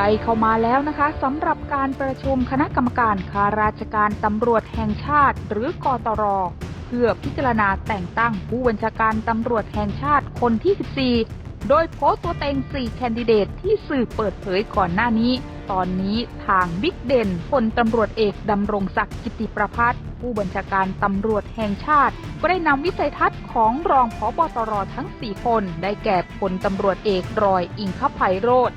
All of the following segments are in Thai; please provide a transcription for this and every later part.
กล้เข้ามาแล้วนะคะสำหรับการประชุมคณะกรรมการข้าราชการตำรวจแห่งชาติ หรือกตร เพื่อพิจารณาแต่งตั้งผู้บัญชาการตำรวจแห่งชาติคนที่ 14 โดยโพสต์ตัวเต็ง 4 แคนดิเดตที่สื่อเปิดเผยก่อนหน้านี้ ตอนนี้ทางบิ๊กเด่นพลตำรวจเอกดำรงศักดิ์กิติประพัฒน์ผู้บัญชาการตำรวจแห่งชาติ ก็ได้นำวิสัยทัศน์ของรองผบตรทั้ง 4 คน ได้แก่พลตำรวจเอกรอยอิงคภัยโรธ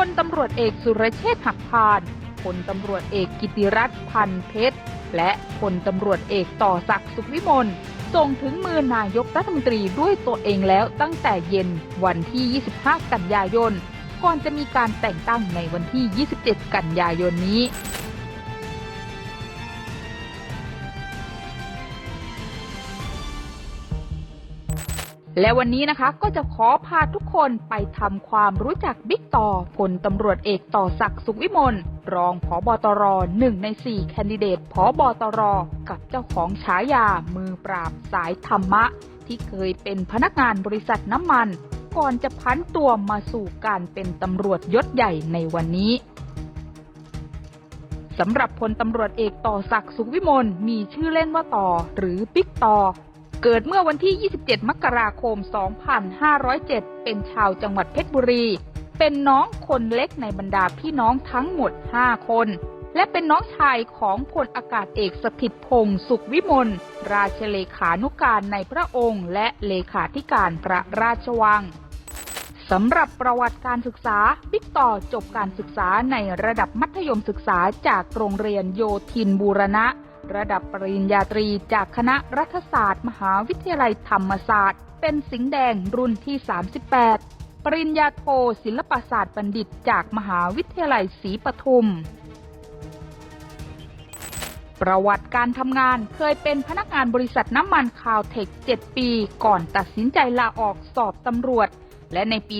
พลตำรวจเอกสุรเชษฐ์หักพานพลตำรวจเอกกิติรัตน์พันเพชร และพลตำรวจเอกต่อศักดิ์สุขวิมลส่งถึงมือนายกรัฐมนตรีด้วยตัวเองแล้วตั้งแต่เย็นวันที่ 25 กันยายน ก่อนจะมีการแต่งตั้งในวันที่ 27 กันยายนนี้ และวันนี้นะคะก็จะขอพาทุกคนไปทำความรู้จักบิ๊กต่อพลตำรวจเอกต่อศักดิ์สุขวิมลรองผอบอตรหนึ่งในสี่แคนดิเดตผอบอตร กับเจ้าของฉายามือปราบสายธรรมะ ที่เคยเป็นพนักงานบริษัทน้ำมัน ก่อนจะพันตัวมาสู่การเป็นตำรวจยศใหญ่ในวันนี้สำหรับพลตำรวจเอกต่อศักดิ์สุขวิมลมีชื่อเล่นว่าต่อหรือบิ๊กต่อ เกิดเมื่อวันที่ 27 มกราคม 2507 เป็นชาวจังหวัดเพชรบุรี เป็นน้องคนเล็กในบรรดาพี่น้องทั้งหมด 5 คน และเป็นน้องชายของพลอากาศเอกสถิตพงศ์สุขวิมล ราชเลขานุการในพระองค์ และเลขาธิการพระราชวังสำหรับประวัติการศึกษา บิ๊กต่อจบการศึกษาในระดับมัธยมศึกษาจากโรงเรียนโยธินบูรณะ ระดับปริญญาตรีจากคณะรัฐศาสตร์ มหาวิทยาลัยธรรมศาสตร์ เป็นสิงห์แดงรุ่นที่ 38 ปริญญาโทศิลปศาสตร์บัณฑิตจากมหาวิทยาลัยศรีปทุม ประวัติการทำงานเคยเป็นพนักงานบริษัทน้ำมันคาวเทค 7 ปี ก่อนตัดสินใจลาออกสอบตำรวจและในปี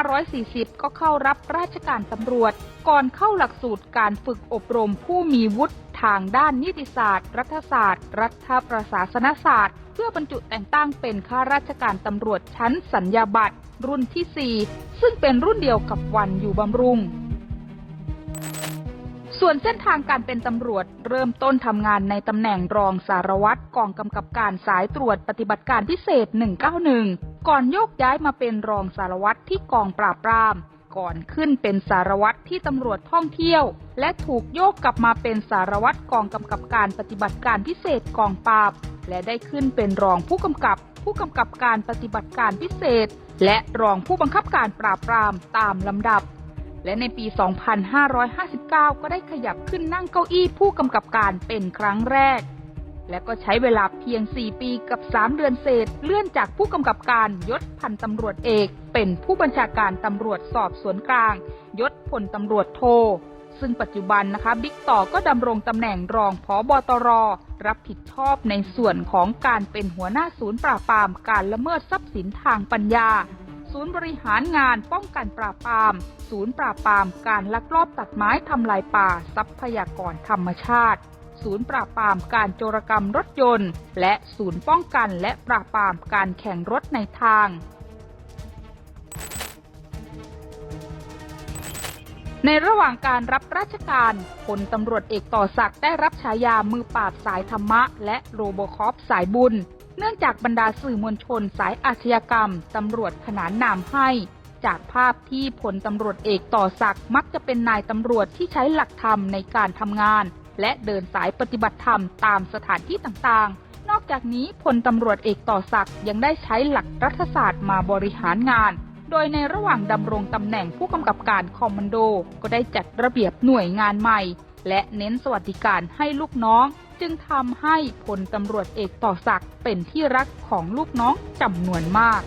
2540 ก็เข้ารับราชการตำรวจ ก่อนเข้าหลักสูตรการฝึกอบรมผู้มีวุฒิ ทางด้านนิติศาสตร์ รัฐศาสตร์ รัฐประศาสนศาสตร์ เพื่อบรรจุแต่งตั้งเป็นข้าราชการตำรวจชั้นสัญญาบัตร รุ่นที่ 4 ซึ่งเป็นรุ่นเดียวกับวันอยู่บำรุง ส่วนเส้นทางการเป็นตำรวจเริ่มต้นทำงานในตำแหน่งรองสารวัตรกองกำกับการสายตรวจปฏิบัติการพิเศษ 191 ก่อนโยกย้ายมาเป็นรองสารวัตรที่กองปราบปราม ก่อนขึ้นเป็นสารวัตรที่ตำรวจท่องเที่ยว และถูกโยกกลับมาเป็นสารวัตรกองกำกับการปฏิบัติการพิเศษกองปราบ และได้ขึ้นเป็นรองผู้กำกับ ผู้กำกับการปฏิบัติการพิเศษ และรองผู้บังคับการปราบปรามตามลำดับ และในปี 2559 ก็ได้ขยับขึ้นนั่งเก้าอี้ผู้กำกับการเป็นครั้งแรก และก็ใช้เวลาเพียง 4 ปีกับ 3 เดือนเศษ เลื่อนจากผู้กำกับการยศพันตำรวจเอก เป็นผู้บัญชาการตำรวจสอบสวนกลาง ยศพลตำรวจโท ซึ่งปัจจุบันนะคะบิ๊กต่อก็ดำรงตำแหน่งรองผอบตร รับผิดชอบในส่วนของการเป็นหัวหน้าศูนย์ปราบปรามการละเมิดทรัพย์สินทางปัญญา ศูนย์บริหารงานป้องกันปราบปราม ศูนย์ปราบปรามการลักลอบตัดไม้ทำลายป่า ทรัพยากรธรรมชาติ ศูนย์ปราบปรามการโจรกรรมรถยนต์ และศูนย์ป้องกันและปราบปรามการแข่งรถในทางในระหว่างการรับราชการพลตำรวจเอกต่อศักดิ์ได้รับฉายามือปราบสายธรรมะ และโรโบคอปสายบุญ เนื่องจากบรรดาสื่อมวลชนสายอาชญากรรม ตำรวจขนานนามให้ จากภาพที่พลตำรวจเอกต่อศักดิ์มักจะเป็นนายตำรวจที่ใช้หลักธรรมในการทำงาน และเดินสายปฏิบัติธรรมตามสถานที่ต่างๆ นอกจากนี้พลตำรวจเอกต่อศักดิ์ยังได้ใช้หลักรัฐศาสตร์มาบริหารงาน โดยในระหว่างดำรงตำแหน่งผู้กำกับการคอมมานโด ก็ได้จัดระเบียบหน่วยงานใหม่ และเน้นสวัสดิการให้ลูกน้อง จึงทำให้พลตำรวจเอกต่อศักดิ์เป็นที่รักของลูกน้องจำนวนมาก